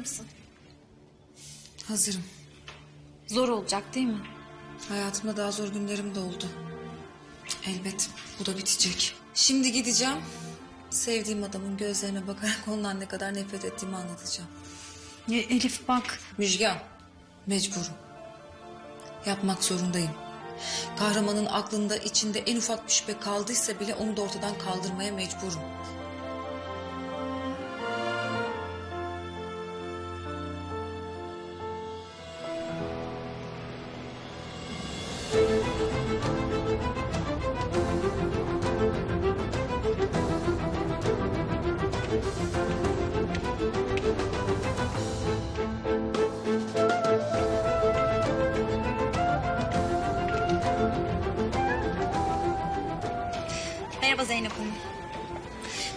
mısın? Hazırım. Zor olacak değil mi? Hayatımda daha zor günlerim de oldu. Elbet bu da bitecek. Şimdi gideceğim. Sevdiğim adamın gözlerine bakarak ondan ne kadar nefret ettiğimi anlatacağım. Ya Elif bak. Müjgan, mecburum. Yapmak zorundayım. Kahramanın aklında içinde en ufak bir şüphe kaldıysa bile onu da ortadan kaldırmaya mecburum.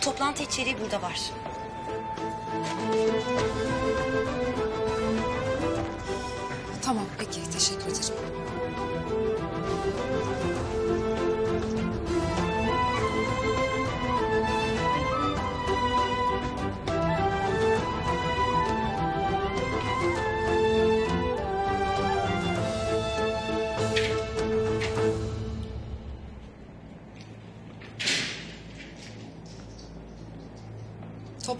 Toplantı içeriği burada var. Tamam peki teşekkür ederim.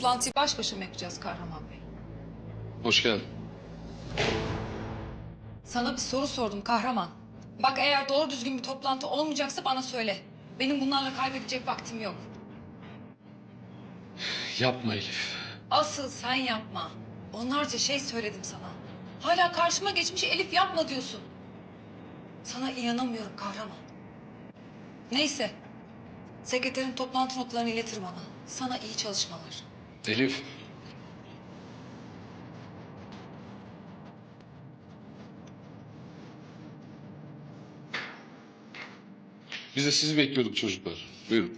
Toplantıyı baş başa mı yapacağız Kahraman Bey? Hoş geldin. Sana bir soru sordum kahraman. Bak eğer doğru düzgün bir toplantı olmayacaksa bana söyle. Benim bunlarla kaybedecek vaktim yok. Yapma Elif. Asıl sen yapma. Onlarca şey söyledim sana. Hala karşıma geçmiş Elif yapma diyorsun. Sana inanamıyorum kahraman. Neyse. Sekreterin toplantı notlarını iletir bana. Sana iyi çalışmalar. Elif. Biz de sizi bekliyorduk çocuklar. Buyurun.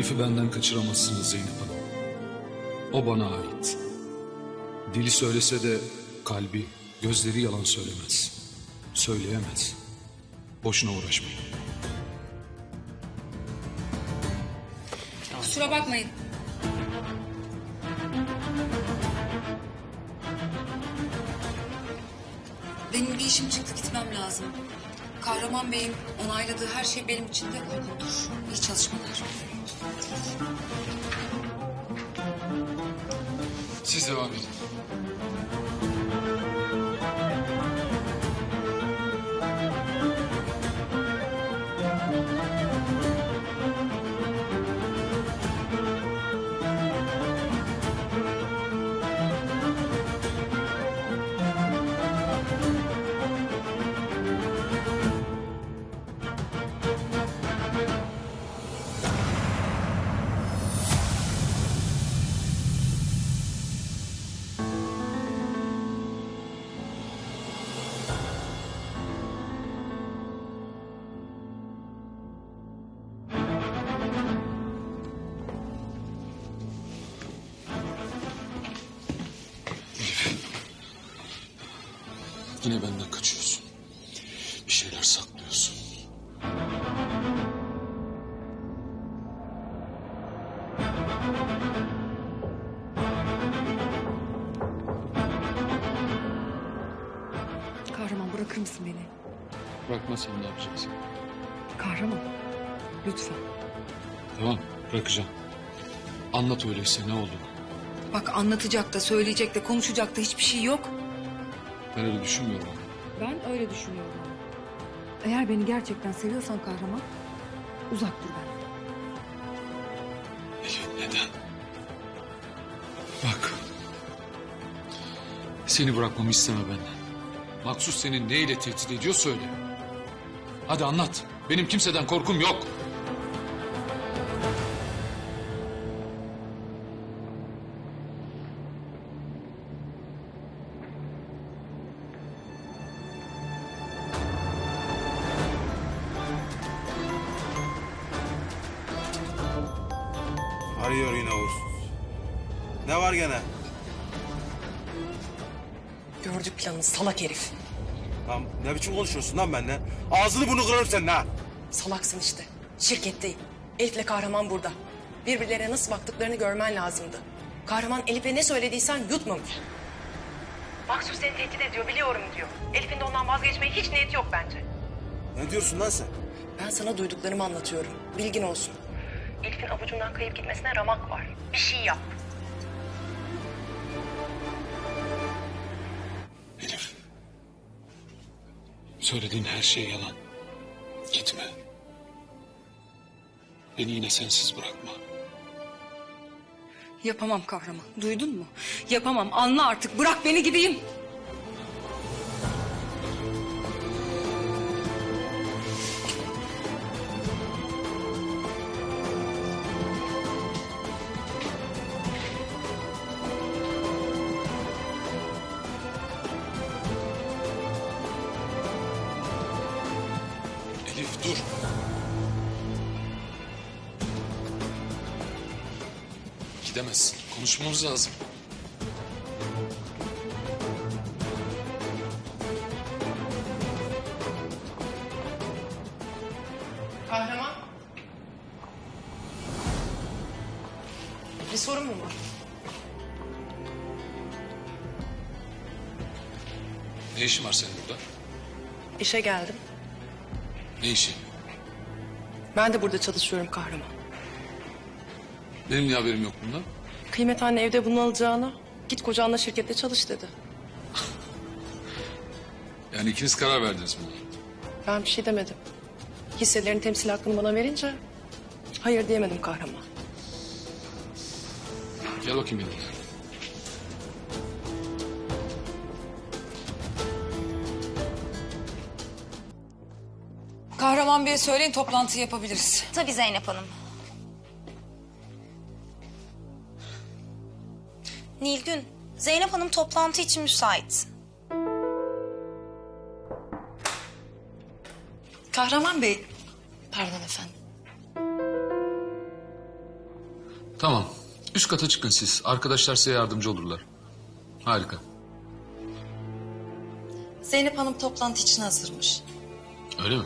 Elif'i benden kaçıramazsınız Zeynep Hanım. O bana ait. Dili söylese de kalbi, gözleri yalan söylemez. Söyleyemez. Boşuna uğraşmayın. Kusura bakmayın. Benim bir işim çıktı gitmem lazım. Kahraman Bey'in onayladığı her şey benim için de uygundur. İyi çalışmalar. Siz devam edin. Yine benden kaçıyorsun. Bir şeyler saklıyorsun. Kahraman bırakır mısın beni? Bırakmazsan ne yapacaksın? Kahraman. Lütfen. Tamam bırakacağım. Anlat öyleyse ne oldu? Bak anlatacak da söyleyecek de konuşacak da hiçbir şey yok. Ben öyle düşünmüyorum. Ben öyle düşünüyorum. Eğer beni gerçekten seviyorsan kahraman uzak dur benden. Elif neden? Bak. Seni bırakmamı isteme benden. Maksus seni neyle tehdit ediyor söyle. Hadi anlat. Benim kimseden korkum yok. Arıyor yine uğursuz. Ne var gene? Gördük planını salak herif. Lan ne biçim konuşuyorsun lan benimle? Ağzını bunu kırarım senin ha. Salaksın işte. Şirketteyim. Elif'le kahraman burada. Birbirlerine nasıl baktıklarını görmen lazımdı. Kahraman Elif'e ne söylediysen yutmamış. Maksus seni tehdit ediyor biliyorum diyor. Elif'in de ondan vazgeçmeye hiç niyeti yok bence. Ne diyorsun lan sen? Ben sana duyduklarımı anlatıyorum. Bilgin olsun. Elif'in avucundan kayıp gitmesine ramak var. Bir şey yap. Elif. Söylediğin her şey yalan. Gitme. Beni yine sensiz bırakma. Yapamam kahraman. Duydun mu? Yapamam. Anla artık. Bırak beni gideyim. Gidemezsin. Konuşmamız lazım. Kahraman. Bir sorun mu var? Ne işin var senin burada? İşe geldim. Ne işi? Ben de burada çalışıyorum kahraman. Benim niye haberim yok bundan? Kıymet anne evde bunu alacağına git kocanla şirkette çalış dedi. Yani ikiniz karar verdiniz buna. Ben bir şey demedim. Hisselerin temsil hakkını bana verince hayır diyemedim kahraman. Gel bakayım benimle. Kahraman Bey'e söyleyin toplantı yapabiliriz. Tabii Zeynep Hanım. Nilgün, Zeynep Hanım toplantı için müsait. Kahraman Bey. Pardon efendim. Tamam. Üst kata çıkın siz. Arkadaşlar size yardımcı olurlar. Harika. Zeynep Hanım toplantı için hazırmış. Öyle mi?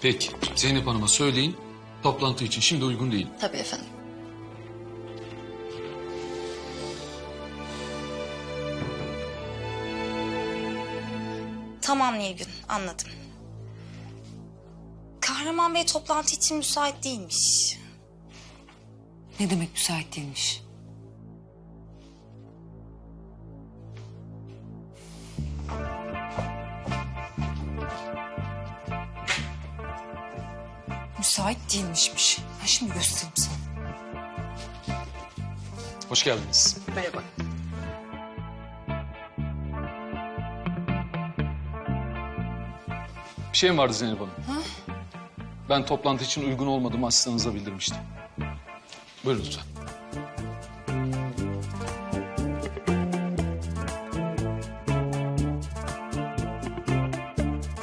Peki. Zeynep Hanım'a söyleyin. Toplantı için şimdi uygun değil. Tabii efendim. Tamam Nilgün, anladım. Kahraman Bey toplantı için müsait değilmiş. Ne demek müsait değilmiş? Müsait değilmişmiş. Ben şimdi göstereyim sana. Hoş geldiniz. Merhaba. Bir şey mi vardı Zeynep Hanım? Ben toplantı için uygun olmadığımı asistanınıza bildirmiştim. Buyurun lütfen.